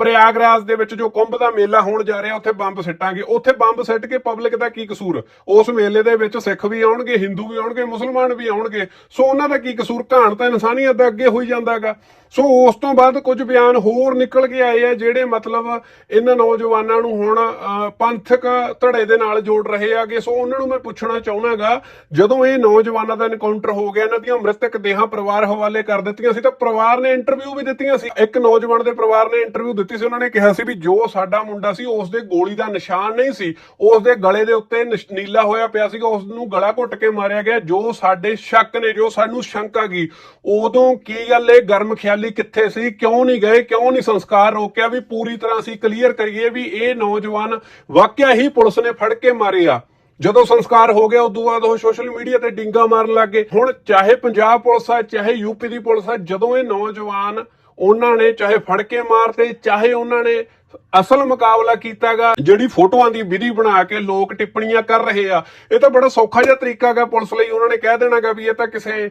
ਪ੍ਰਯਾਗਰਾਜ ਦੇ ਵਿੱਚ ਜੋ ਕੁੰਭ ਦਾ ਮੇਲਾ ਹੋਣ ਜਾ ਰਿਹਾ, ਉੱਥੇ ਬੰਬ ਸਿੱਟਾਂਗੇ। ਉੱਥੇ ਬੰਬ ਸਿੱਟ ਕੇ ਪਬਲਿਕ ਦਾ ਕੀ ਕਸੂਰ? ਉਸ ਮੇਲੇ ਦੇ ਵਿੱਚ ਸਿੱਖ ਵੀ ਆਉਣਗੇ, ਹਿੰਦੂ ਵੀ ਆਉਣਗੇ, ਮੁਸਲਮਾਨ ਵੀ ਆਉਣਗੇ। ਸੋ ਉਹਨਾਂ ਦਾ ਕੀ ਕਸੂਰ? ਘਾਣ ਤਾਂ ਇਨਸਾਨੀਅਤ ਦਾ ਅੱਗੇ ਹੋਈ ਜਾਂਦਾਗਾ। ਸੋ ਉਸ ਤੋਂ ਬਾਅਦ ਕੁਝ ਬਿਆਨ ਹੋਰ ਨਿਕਲ ਕੇ ਆਏ ਆ ਜਿਹੜੇ ਮਤਲਬ ਇਹਨਾਂ ਨੌਜਵਾਨਾਂ ਨੂੰ ਹੁਣ ਪੰਥਕ ਧੜੇ ਦੇ ਨਾਲ ਜੋੜ ਰਹੇ ਆਗੇ। ਸੋ ਉਹਨਾਂ ਨੂੰ ਮੈਂ ਪੁੱਛਣਾ ਚਾਹੁੰਦਾਗਾ ਜਦੋਂ ਇਹ ਨੌਜਵਾਨਾਂ ਦਾ ਐਨਕਾਊਂਟਰ ਹੋ ਗਿਆ, ਇਹਨਾਂ ਦੀਆਂ ਮ੍ਰਿਤਕ ਦੇਹਾਂ ਪਰਿਵਾਰ ਹਵਾਲੇ ਕਰ ਦਿੱਤੀਆਂ ਸੀ ਤਾਂ ਪਰਿਵਾਰ ਨੇ ਇੰਟਰਵਿਊ ਵੀ ਦਿੱਤੀਆਂ ਸੀ। ਇੱਕ ਨੌਜਵਾਨ ਦੇ ਪਰਿਵਾਰ ਨੇ ਇੰਟਰਵਿਊ ਦਿੱਤੀ ਸੀ। ਉਹਨਾਂ ਨੇ ਕਿਹਾ ਸੀ ਵੀ ਜੋ ਸਾਡਾ ਮੁੰਡਾ ਸੀ, ਉਸ ਦੇ ਗੋਲੀ ਦਾ ਨਿਸ਼ਾਨ ਨਹੀਂ ਸੀ। ਉਸ ਦੇ ਗਲੇ ਦੇ ਉੱਤੇ ਨਿਸ਼- ਨੀਲਾ ਹੋਇਆ ਪਿਆ ਸੀਗਾ ਉਸ ਨੂੰ ਗਲਾ ਘੁੱਟ ਕੇ ਮਾਰਿਆ ਗਿਆ। ਜੋ ਸਾਡੇ ਸ਼ੱਕ ਨੇ, ਜੋ ਸਾਨੂੰ ਸ਼ੰਕਾ ਗਈ ਉਦੋਂ ਕੀ ਗੱਲ ਇਹ ਗਰਮ ਖਿਆਲੀ ਕਿੱਥੇ ਸੀ, ਕਿਉਂ ਨਹੀਂ ਗਏ, ਕਿਉਂ ਨਹੀਂ ਸੰਸਕਾਰ ਰੋਕਿਆ, ਵੀ ਪੂਰੀ ਤਰ੍ਹਾਂ ਅਸੀਂ ਕਲੀਅਰ ਕਰੀਏ ਵੀ ਇਹ ਨੌਜਵਾਨ ਵਾਕਿਆ ਹੀ ਪੁਲਿਸ ਨੇ ਫੜ ਕੇ ਮਾਰੇ ਆ। ਜਦੋਂ ਸੰਸਕਾਰ ਹੋ ਗਿਆ, ਉਦੋਂ ਬਾਅਦ ਉਹ ਸੋਸ਼ਲ ਮੀਡੀਆ ਤੇ ਡਿੰਗਾ ਮਾਰਨ ਲੱਗ ਗਏ। ਹੁਣ ਚਾਹੇ ਪੰਜਾਬ ਪੁਲਿਸ ਆ, ਚਾਹੇ ਯੂਪੀ ਦੀ ਪੁਲਿਸ ਆ, ਜਦੋਂ ਇਹ ਨੌਜਵਾਨ ਉਹਨਾਂ ਨੇ ਚਾਹੇ ਫੜ ਕੇ ਮਾਰਤੇ, ਚਾਹੇ ਉਹਨਾਂ ਨੇ ਅਸਲ ਮੁਕਾਬਲਾ ਕੀਤਾਗਾ, ਜਿਹੜੀ ਫੋਟੋਆਂ ਦੀ ਵਿਧੀ ਬਣਾ ਕੇ ਲੋਕ ਟਿੱਪਣੀਆਂ ਕਰ ਰਹੇ ਆ, ਇਹ ਤਾਂ ਬੜਾ ਸੌਖਾ ਜਿਹਾ ਤਰੀਕਾ ਹੈਗਾ ਪੁਲਿਸ ਲਈ, ਉਹਨਾਂ ਨੇ ਕਹਿ ਦੇਣਾਗਾ ਵੀ ਇਹ ਤਾਂ ਕਿਸੇ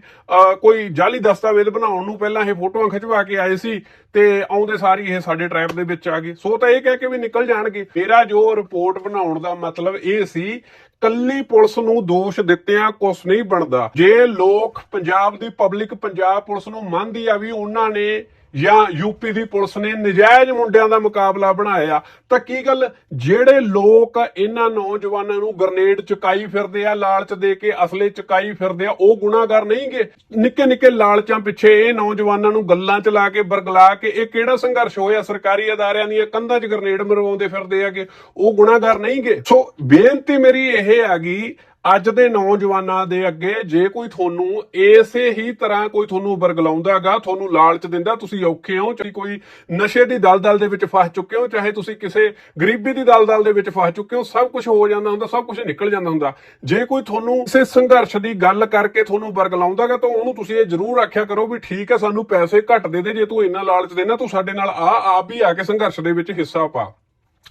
ਕੋਈ ਜਾਲੀ ਦਸਤਾਵੇਜ਼ ਬਣਾਉਣ ਨੂੰ ਪਹਿਲਾਂ ਇਹ ਫੋਟੋਆਂ ਖਿਚਵਾ ਕੇ ਆਏ ਸੀ ਤੇ ਆਉਂਦੇ ਸਾਰੀ ਇਹ ਸਾਡੇ ਟ੍ਰੈਪ ਦੇ ਵਿੱਚ ਆ ਗਏ। ਸੋ ਤਾਂ ਇਹ ਕਹਿ ਕੇ ਵੀ ਨਿਕਲ ਜਾਣਗੇ। ਮੇਰਾ ਜੋ ਰਿਪੋਰਟ ਬਣਾਉਣ ਦਾ ਮਤਲਬ ਇਹ ਸੀ, ਕੱਲੀ ਪੁਲਿਸ ਨੂੰ ਦੋਸ਼ ਦਿੱਤਿਆਂ ਕੁਛ ਨਹੀਂ ਬਣਦਾ। ਜੇ ਲੋਕ ਪੰਜਾਬ ਦੀ ਪਬਲਿਕ ਪੰਜਾਬ ਪੁਲਿਸ ਨੂੰ ਮੰਨਦੀ ਆ ਵੀ ਉਹਨਾਂ ਨੇ ਜਾਂ ਯੂਪੀ ਦੀ ਪੁਲਿਸ ਨੇ ਨਜਾਇਜ਼ ਮੁੰਡਿਆਂ ਦਾ ਮੁਕਾਬਲਾ ਬਣਾਇਆ, ਤਾਂ ਕੀ ਗੱਲ ਜਿਹੜੇ ਲੋਕ ਇਹਨਾਂ ਨੌਜਵਾਨਾਂ ਨੂੰ ਗ੍ਰਨੇਡ ਚੁਕਾਈ ਫਿਰਦੇ ਆ, ਲਾਲਚ ਦੇ ਕੇ ਅਸਲੇ ਚੁਕਾਈ ਫਿਰਦੇ ਆ, ਉਹ ਗੁਨਾਹਗਰ ਨਹੀਂਗੇ? ਨਿੱਕੇ ਨਿੱਕੇ ਲਾਲਚਾਂ ਪਿੱਛੇ ਇਹ ਨੌਜਵਾਨਾਂ ਨੂੰ ਗੱਲਾਂ ਚ ਲਾ ਕੇ ਬਰਗਲਾ ਕੇ ਇਹ ਕਿਹੜਾ ਸੰਘਰਸ਼ ਹੋਇਆ? ਸਰਕਾਰੀ ਅਦਾਰਿਆਂ ਦੀਆਂ ਕੰਧਾਂ 'ਚ ਗ੍ਰਨੇਡ ਮਰਵਾਉਂਦੇ ਫਿਰਦੇ ਆਗੇ ਉਹ ਗੁਨਾਹਗਰ ਨਹੀਂਗੇ? ਸੋ ਬੇਨਤੀ ਮੇਰੀ ਇਹ ਹੈਗੀ ਅੱਜ ਦੇ ਨੌਜਵਾਨਾਂ ਦੇ ਅੱਗੇ ਜੇ ਕੋਈ ਤੁਹਾਨੂੰ ਇਸੇ ਹੀ ਤਰ੍ਹਾਂ ਕੋਈ ਤੁਹਾਨੂੰ ਬਰਗਲਾਉਂਦਾਗਾ ਤੁਹਾਨੂੰ ਲਾਲਚ ਦਿੰਦਾ, ਤੁਸੀਂ ਔਖੇ ਹੋ, ਚਾਹੇ ਕੋਈ ਨਸ਼ੇ ਦੀ ਦਲਦਲ ਦੇ ਵਿੱਚ ਫਸ ਚੁੱਕੇ ਹੋ, ਚਾਹੇ ਤੁਸੀਂ ਕਿਸੇ ਗਰੀਬੀ ਦੀ ਦਲਦਲ ਦੇ ਵਿੱਚ ਫਸ ਚੁੱਕੇ ਹੋ, ਸਭ ਕੁਝ ਹੋ ਜਾਂਦਾ ਹੁੰਦਾ, ਸਭ ਕੁਝ ਨਿਕਲ ਜਾਂਦਾ ਹੁੰਦਾ। ਜੇ ਕੋਈ ਤੁਹਾਨੂੰ ਕਿਸੇ ਸੰਘਰਸ਼ ਦੀ ਗੱਲ ਕਰਕੇ ਤੁਹਾਨੂੰ ਬਰਗਲਾਉਂਦਾਗਾ ਤਾਂ ਉਹਨੂੰ ਤੁਸੀਂ ਇਹ ਜ਼ਰੂਰ ਆਖਿਆ ਕਰੋ ਵੀ ਠੀਕ ਹੈ, ਸਾਨੂੰ ਪੈਸੇ ਘੱਟ ਦੇ ਦੇ, ਜੇ ਤੂੰ ਇੰਨਾ ਲਾਲਚ ਦੇਣਾ ਤੂੰ ਸਾਡੇ ਨਾਲ ਆ, ਆਪ ਵੀ ਆ ਕੇ ਸੰਘਰਸ਼ ਦੇ ਵਿੱਚ ਹਿੱਸਾ ਪਾ।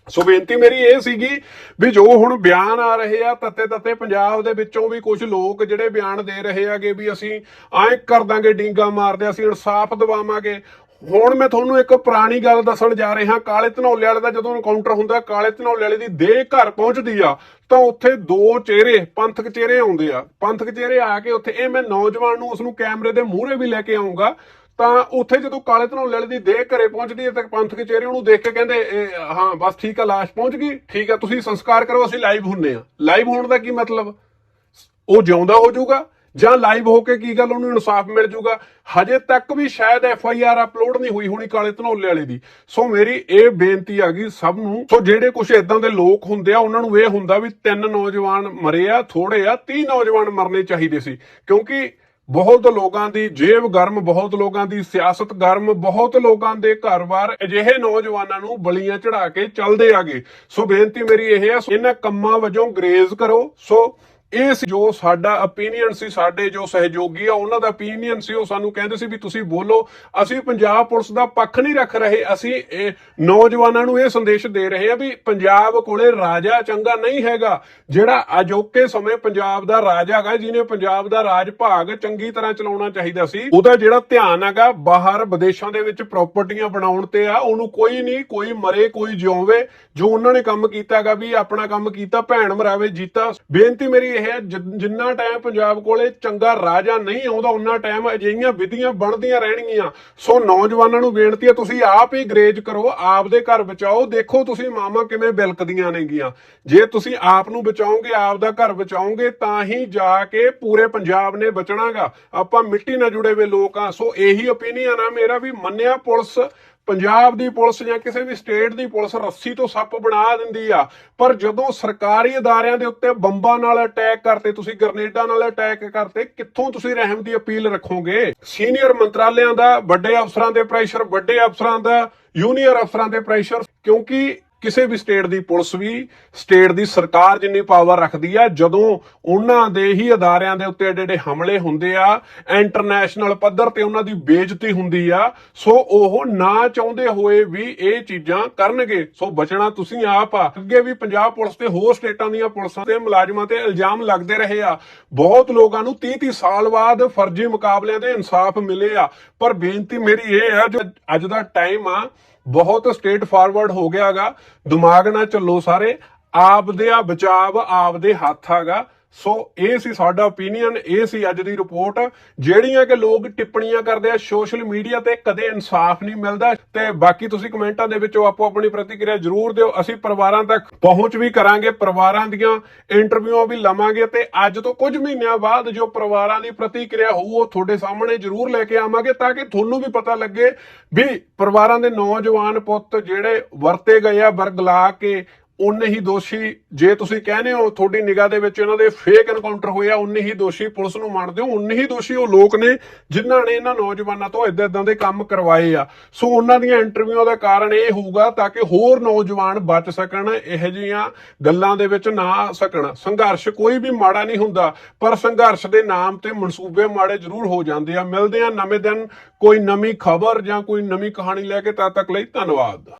ਸੋ ਬੇਨਤੀ ਮੇਰੀ ਇਹ ਸੀਗੀ ਵੀ ਜੋ ਹੁਣ ਬਿਆਨ ਆ ਰਹੇ ਆ, ਤੱਤੇ ਤੱਤੇ ਪੰਜਾਬ ਦੇ ਵਿੱਚੋਂ ਵੀ ਕੁਝ ਲੋਕ ਜਿਹੜੇ ਬਿਆਨ ਦੇ ਰਹੇ ਆਗੇ ਵੀ ਅਸੀਂ ਐਂ ਕਰ ਦਾਂਗੇ, ਡਿੰਗਾ ਮਾਰਦੇ ਅਸੀਂ ਇਨਸਾਫ ਦਿਵਾਵਾਂਗੇ। ਹੁਣ ਮੈਂ ਤੁਹਾਨੂੰ ਇੱਕ ਪੁਰਾਣੀ ਗੱਲ ਦੱਸਣ ਜਾ ਰਿਹਾ, ਕਾਲੇ ਧਨੌਲੇ ਵਾਲੇ ਦਾ ਜਦੋਂ ਐਨਕਾਊਂਟਰ ਹੁੰਦਾ, ਕਾਲੇ ਧਨੌਲੇ ਵਾਲੇ ਦੀ ਦੇਹ ਘਰ ਪਹੁੰਚਦੀ ਆ, ਤਾਂ ਉੱਥੇ ਦੋ ਚਿਹਰੇ, ਪੰਥਕ ਚਿਹਰੇ ਆਉਂਦੇ ਆ। ਪੰਥਕ ਚਿਹਰੇ ਆ ਕੇ ਉੱਥੇ ਇਹ ਮੈਂ ਨੌਜਵਾਨ ਨੂੰ ਉਸ ਨੂੰ ਕੈਮਰੇ ਦੇ ਮੂਹਰੇ ਵੀ ਲੈ ਕੇ ਆਉਂਗਾ ਤਾਂ ਉੱਥੇ ਜਦੋਂ ਕਾਲੇ ਧਨੌਲੇ ਵਾਲੇ ਦੀ ਦੇਹ ਘਰੇ ਪਹੁੰਚਦੀ ਹੈ ਤਾਂ ਪੰਥਕ ਚਿਹਰੇ ਉਹਨੂੰ ਦੇਖ ਕੇ ਕਹਿੰਦੇ ਇਹ, ਹਾਂ ਬਸ ਠੀਕ ਆ ਲਾਸ਼ ਪਹੁੰਚ ਗਈ। ਠੀਕ ਆ ਤੁਸੀਂ ਸੰਸਕਾਰ ਕਰੋ ਅਸੀਂ ਲਾਈਵ ਹੁੰਨੇ ਆ। ਲਾਈਵ ਹੋਣ ਦਾ ਕੀ ਮਤਲਬ? ਉਹ ਜਿਉਂਦਾ ਹੋ ਜਾਊਗਾ ਜਾਂ ਲਾਈਵ ਹੋ ਕੇ ਕੀ ਗੱਲ ਉਹਨੂੰ ਇਨਸਾਫ ਮਿਲ ਜਾਊਗਾ? ਹਜੇ ਤੱਕ ਵੀ ਸ਼ਾਇਦ ਐਫ ਆਈ ਆਰ ਅਪਲੋਡ ਨਹੀਂ ਹੋਈ ਹੋਣੀ ਕਾਲੇ ਧਨੌਲੇ ਵਾਲੇ ਦੀ। ਸੋ ਮੇਰੀ ਇਹ ਬੇਨਤੀ ਆ ਗਈ ਸਭ ਨੂੰ ਸੋ ਜਿਹੜੇ ਕੁਝ ਇਦਾਂ ਦੇ ਲੋਕ ਹੁੰਦੇ ਆ ਉਹਨਾਂ ਨੂੰ ਇਹ ਹੁੰਦਾ ਵੀ ਤਿੰਨ ਨੌਜਵਾਨ ਮਰੇ ਆ ਥੋੜੇ ਆ 30 ਨੌਜਵਾਨ ਮਰਨੇ ਚਾਹੀਦੇ ਸੀ। ਕਿਉਂਕਿ ਬਹੁਤ ਲੋਕਾਂ ਦੀ ਜੇਬ ਗਰਮ, ਬਹੁਤ ਲੋਕਾਂ ਦੀ ਸਿਆਸਤ ਗਰਮ, ਬਹੁਤ ਲੋਕਾਂ ਦੇ ਘਰ-ਬਾਰ ਅਜਿਹੇ ਨੌਜਵਾਨਾਂ ਨੂੰ ਬਲੀਆਂ ਚੜਾ ਕੇ ਚੱਲਦੇ ਆਗੇ ਸੋ ਬੇਨਤੀ ਮੇਰੀ ਇਹ ਹੈ ਇਹਨਾਂ ਕੰਮਾਂ ਵਜੋਂ ਗਰੇਜ਼ ਕਰੋ। ਸੋ ਇਹ ਸੀ ਜੋ ਸਾਡਾ opinion ਸੀ, ਸਾਡੇ ਜੋ ਸਹਿਯੋਗੀ ਆ, ਉਹਨਾਂ ਦਾ opinion ਸੀ, ਉਹ ਸਾਨੂੰ ਕਹਿੰਦੇ ਸੀ ਵੀ ਤੁਸੀਂ ਬੋਲੋ। ਅਸੀਂ ਪੰਜਾਬ ਪੁਲਿਸ ਦਾ ਪੱਖ ਨਹੀਂ ਰੱਖ ਰਹੇ, ਅਸੀਂ ਨੌਜਵਾਨਾਂ ਨੂੰ ਇਹ ਸੰਦੇਸ਼ ਦੇ ਰਹੇ ਆ ਵੀ ਪੰਜਾਬ ਕੋਲੇ ਰਾਜਾ ਚੰਗਾ ਨਹੀਂ ਹੈਗਾ, ਜਿਹੜਾ ਅਜੋਕੇ ਸਮੇਂ ਪੰਜਾਬ ਦਾ ਰਾਜਾ ਹੈਗਾ, ਜਿਹਨੇ ਪੰਜਾਬ ਦਾ ਰਾਜ ਭਾਗ ਚੰਗੀ ਤਰ੍ਹਾਂ ਚਲਾਉਣਾ ਚਾਹੀਦਾ ਸੀ, ਉਹਦਾ ਜਿਹੜਾ ਧਿਆਨ ਹੈਗਾ, ਬਾਹਰ ਵਿਦੇਸ਼ਾਂ ਦੇ ਵਿੱਚ ਪ੍ਰਾਪਰਟੀਆਂ ਬਣਾਉਣ ਤੇ ਆ, ਉਹਨੂੰ ਕੋਈ ਨਹੀਂ, ਕੋਈ ਮਰੇ, ਕੋਈ ਜਿਉਵੇ, ਜੋ ਉਹਨਾਂ ਨੇ ਕੰਮ ਕੀਤਾ ਹੈਗਾ, ਵੀ ਆਪਣਾ ਕੰਮ ਕੀਤਾ, ਭੈਣ ਮਰਾਵੇ ਜੀਤਾ। ਬੇਨਤੀ ਮੇਰੀ ਇਹ ਹੈ ਜਿੰਨਾ ਟਾਈਮ ਪੰਜਾਬ ਕੋਲੇ ਚੰਗਾ ਰਾਜਾ ਨਹੀਂ ਆਉਂਦਾ ਉਹਨਾਂ ਟਾਈਮ ਅਜਿਹੀਆਂ ਵਿਧੀਆਂ ਬਣਦੀਆਂ ਰਹਿਣਗੀਆਂ। ਸੋ ਨੌਜਵਾਨਾਂ ਨੂੰ ਬੇਨਤੀ ਹੈ, ਤੁਸੀਂ ਆਪ ਹੀ ਗਰੇਜ ਕਰੋ, ਆਪਦੇ ਘਰ ਬਚਾਓ। ਦੇਖੋ ਤੁਸੀਂ ਮਾਮਾ ਕਿਵੇਂ ਬਿਲਕਦੀਆਂ ਨੇਗੀਆਂ। ਜੇ ਤੁਸੀਂ ਆਪ ਨੂੰ ਬਚਾਓਗੇ ਆਪ ਦਾ ਘਰ ਬਚਾਓਗੇ, ਤਾਂ ਹੀ ਜਾ ਕੇ ਪੂਰੇ ਪੰਜਾਬ ਨੇ ਬਚਣਾਗਾ। ਆਪਾਂ ਮਿੱਟੀ ਨਾਲ ਜੁੜੇ ਹੋਏ ਲੋਕ ਆ ਸੋ ਇਹੀ ਓਪੀਨੀਅਨ ਆ। ਮੇਰਾ ਵੀ ਮੰਨਿਆ ਪੁਲਿਸ ਪੰਜਾਬ ਦੀ ਪੁਲਿਸ ਜਾਂ ਕਿਸੇ ਵੀ ਸਟੇਟ ਦੀ ਪੁਲਿਸ ਰੱਸੀ ਤੋਂ ਸੱਪ ਬਣਾ ਦਿੰਦੀ ਆ। ਪਰ ਜਦੋਂ ਸਰਕਾਰੀ ਅਦਾਰਿਆਂ ਦੇ ਉੱਤੇ ਬੰਬਾਂ ਨਾਲ ਅਟੈਕ ਕਰਤੇ, ਤੁਸੀਂ ਗਰਨੇਡਾਂ ਨਾਲ ਅਟੈਕ ਕਰਤੇ, ਕਿੱਥੋਂ ਤੁਸੀਂ ਰਹਿਮ ਦੀ ਅਪੀਲ ਰੱਖੋਗੇ? ਸੀਨੀਅਰ ਮੰਤਰਾਲਿਆਂ ਦਾ, ਵੱਡੇ ਅਫਸਰਾਂ ਦੇ ਪ੍ਰੈਸ਼ਰ ਵੱਡੇ ਅਫਸਰਾਂ ਦਾ ਜੂਨੀਅਰ ਅਫਸਰਾਂ ਦੇ ਪ੍ਰੈਸ਼ਰ ਕਿਉਂਕਿ ਕਿਸੇ ਵੀ ਸਟੇਟ ਦੀ ਪੁਲਿਸ ਵੀ ਸਟੇਟ ਦੀ ਸਰਕਾਰ ਜਿੰਨੀ ਪਾਵਰ ਰੱਖਦੀ ਆ, ਜਦੋਂ ਉਹਨਾਂ ਦੇ ਹੀ ਅਦਾਰਿਆਂ ਦੇ ਉੱਤੇ ਏਡੇ ਹਮਲੇ ਹੁੰਦੇ ਆ ਇੰਟਰਨੈਸ਼ਨਲ ਪੱਧਰ ਤੇ ਉਹਨਾਂ ਦੀ ਬੇਇੱਜ਼ਤੀ ਹੁੰਦੀ ਆ, ਸੋ ਉਹ ਨਾ ਚਾਹੁੰਦੇ ਹੋਏ ਵੀ ਇਹ ਚੀਜ਼ਾਂ ਕਰਨਗੇ। ਸੋ ਬਚਣਾ ਤੁਸੀਂ ਆਪ ਆ। ਅੱਗੇ ਵੀ ਪੰਜਾਬ ਪੁਲਿਸ ਤੇ ਹੋਰ ਸਟੇਟਾਂ ਦੀਆਂ ਪੁਲਿਸਾਂ ਤੇ ਮੁਲਾਜ਼ਮਾਂ ਤੇ ਇਲਜ਼ਾਮ ਲੱਗਦੇ ਰਹੇ ਆ। ਬਹੁਤ ਲੋਕਾਂ ਨੂੰ 30 30 ਸਾਲ ਬਾਅਦ ਫਰਜ਼ੀ ਮੁਕਾਬਲਿਆਂ ਤੇ ਇਨਸਾਫ ਮਿਲੇ ਆ। ਪਰ ਬੇਨਤੀ ਮੇਰੀ ਇਹ ਆ, ਜੋ ਅੱਜ ਦਾ ਟਾਈਮ ਆ ਬਹੁਤ ਸਟੇਟ ਫਾਰਵਰਡ ਹੋ ਗਿਆਗਾ। ਦਿਮਾਗ ਨਾਲ ਚੱਲੋ ਸਾਰੇ। ਆਪਦੇ ਆ ਬਚਾਵ, ਆਪਦੇ ਹੱਥ ਆਗਾ। ਸੋ ਇਹ ਸੀ ਸਾਡਾ ਓਪੀਨੀਅਨ ਇਹ ਸੀ ਅੱਜ ਦੀ ਰਿਪੋਰਟ ਜਿਹੜੀਆਂ ਕਿ ਲੋਕ ਟਿੱਪਣੀਆਂ ਕਰਦੇ ਆ ਸੋਸ਼ਲ ਮੀਡੀਆ ਤੇ ਕਦੇ ਇਨਸਾਫ ਨਹੀਂ ਮਿਲਦਾ। ਤੇ ਬਾਕੀ ਤੁਸੀਂ ਕਮੈਂਟਾਂ ਦੇ ਵਿੱਚੋਂ ਆਪੋ ਆਪਣੀ ਪ੍ਰਤੀਕਿਰਿਆ ਜ਼ਰੂਰ ਦਿਓ। ਅਸੀਂ ਪਰਿਵਾਰਾਂ ਤੱਕ ਪਹੁੰਚ ਵੀ ਕਰਾਂਗੇ, ਪਰਿਵਾਰਾਂ ਦੀਆਂ ਇੰਟਰਵਿਊਆਂ ਵੀ ਲਵਾਂਗੇ ਤੇ ਅੱਜ ਤੋਂ ਕੁਝ ਮਹੀਨਿਆਂ ਬਾਅਦ ਜੋ ਪਰਿਵਾਰਾਂ ਦੀ ਪ੍ਰਤੀਕਿਰਿਆ ਹੋਊ, ਉਹ ਤੁਹਾਡੇ ਸਾਹਮਣੇ ਜ਼ਰੂਰ ਲੈ ਕੇ ਆਵਾਂਗੇ ਤਾਂ ਕਿ ਤੁਹਾਨੂੰ ਵੀ ਪਤਾ ਲੱਗੇ ਵੀ ਪਰਿਵਾਰਾਂ ਦੇ ਨੌਜਵਾਨ ਪੁੱਤ ਜਿਹੜੇ ਵਰਤੇ ਗਏ ਆ, ਵਰਗਲਾ ਕੇ ਉਨੇ ਹੀ ਦੋਸ਼ੀ, ਜੇ ਤੁਸੀਂ ਕਹਿੰਦੇ ਹੋ ਤੁਹਾਡੀ ਨਿਗਾਹ ਦੇ ਵਿੱਚ ਇਹਨਾਂ ਦੇ ਫੇਕ ਐਨਕਾਊਂਟਰ ਹੋਇਆ ਉਨੇ ਹੀ ਦੋਸ਼ੀ ਪੁਲਿਸ ਨੂੰ ਮੰਨਦੇ ਹੋ ਉਨੇ ਹੀ ਦੋਸ਼ੀ ਉਹ ਲੋਕ ਨੇ ਜਿਨ੍ਹਾਂ ਨੇ ਇਹਨਾਂ ਨੌਜਵਾਨਾਂ ਤੋਂ ਇਦਾਂ ਇਦਾਂ ਦੇ ਕੰਮ ਕਰਵਾਏ ਆ। ਸੋ ਉਹਨਾਂ ਦੀਆਂ ਇੰਟਰਵਿਊਆਂ ਦਾ ਕਾਰਨ ਇਹ ਹੋਊਗਾ ਤਾਂ ਕਿ ਹੋਰ ਨੌਜਵਾਨ ਬਚ ਸਕਣ, ਇਹੋ ਜਿਹੀਆਂ ਗੱਲਾਂ ਦੇ ਵਿੱਚ ਨਾ ਆ ਸਕਣ। ਸੰਘਰਸ਼ ਕੋਈ ਵੀ ਮਾੜਾ ਨਹੀਂ ਹੁੰਦਾ, ਪਰ ਸੰਘਰਸ਼ ਦੇ ਨਾਮ ਤੇ ਮਨਸੂਬੇ ਮਾੜੇ ਜ਼ਰੂਰ ਹੋ ਜਾਂਦੇ ਆ। ਮਿਲਦੇ ਆ ਨਵੇਂ ਦਿਨ, ਕੋਈ ਨਵੀਂ ਖਬਰ ਜਾਂ ਕੋਈ ਨਵੀਂ ਕਹਾਣੀ ਲੈ ਕੇ, ਤਦ ਤੱਕ ਲਈ ਧੰਨਵਾਦ।